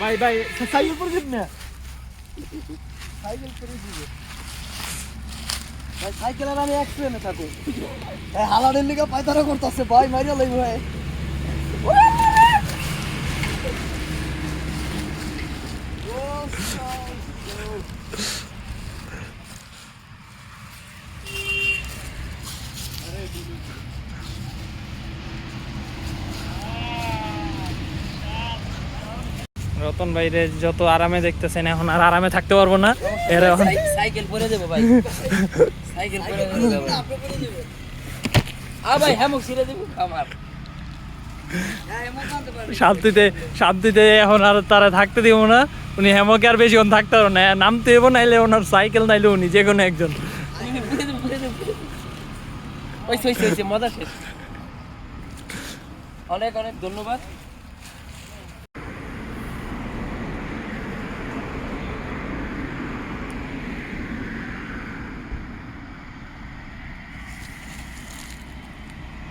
ভাই ভাই সাইকেল করে দিন না? সাইকেল করে দিবে ভাই, সাইকেল আর আমি অ্যাক্সিডেন্টে থাকো এই হালাডের লিগে পায়তারা করতেছে, ভাই মারিয়া লইব, ভাই। রতন ভাইরে যত আরামে দেখতেছেন এখন আর আরামে থাকতে পারব না। এর এখন সাইকেল পরে দেবো ভাই। সাইকেল পরে দেবো। আ ভাই হ্যামক ছিঁড়ে দেবো আমার শান্তিতে শান্তিতে এখন আর তারা থাকতে দিব না। উনি হেমকে আর বেশিক্ষণ থাকতে পারব না। নামতে দেবো নাইলে ওনার সাইকেল নাইলে উনি যে কোনো একজন। মজা শেষ। অনেক অনেক ধন্যবাদ।